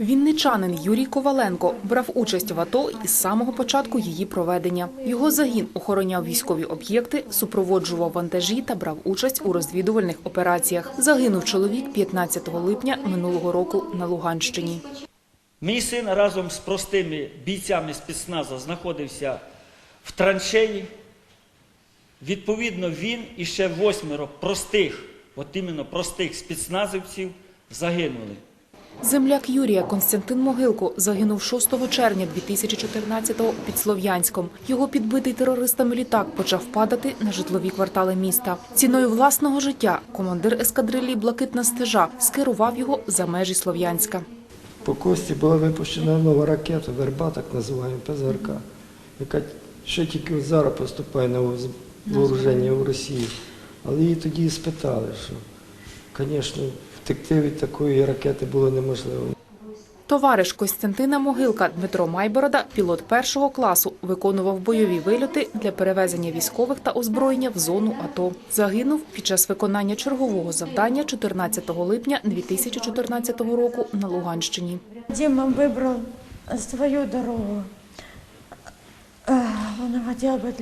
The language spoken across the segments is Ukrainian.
Вінничанин Юрій Коваленко брав участь в АТО із самого початку її проведення. Його загін охороняв військові об'єкти, супроводжував вантажі та брав участь у розвідувальних операціях. Загинув чоловік 15 липня минулого року на Луганщині. Мій син разом з простими бійцями спецназу знаходився в траншеї. Відповідно, він і ще восьмеро простих, от іменно простих спецназівців загинули. Земляк Юрія Константин Могилко загинув 6 червня 2014-го під Слов'янськом. Його підбитий терористами літак почав падати на житлові квартали міста. Ціною власного життя командир ескадрилії Блакитна стежа скерував його за межі Слов'янська. По кості була випущена нова ракета, верба, так називаємо ПЗРК, яка ще тільки зараз поступає на вооруження в Росії. Але її тоді спитали, що, звісно, втекти від такої ракети було неможливо. Товариш Костянтина Могилка Дмитро Майборода, пілот першого класу, виконував бойові вильоти для перевезення військових та озброєння в зону АТО. Загинув під час виконання чергового завдання 14 липня 2014 року на Луганщині. Дима выбрал свою дорогу. Эх, Он хотел быть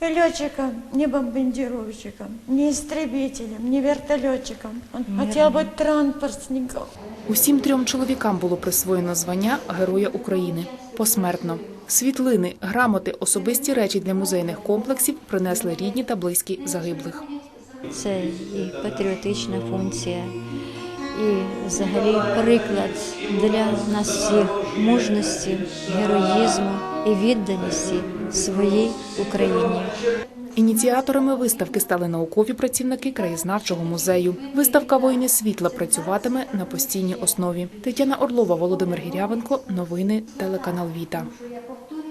летчиком. Не бомбардировщиком, не истребителем, не вертолетчиком. Он хотел быть транспортником. Усім трьом чоловікам було присвоєно звання Героя України посмертно. Світлини, грамоти, особисті речі для музейних комплексів принесли рідні та близькі загиблих. Це і патріотична функція, і взагалі приклад для нас всіх мужності, героїзму і відданості своїй Україні. Ініціаторами виставки стали наукові працівники краєзнавчого музею. Виставка Воїни світла працюватиме на постійній основі. Тетяна Орлова, Володимир Гірявенко. Новини телеканал Віта.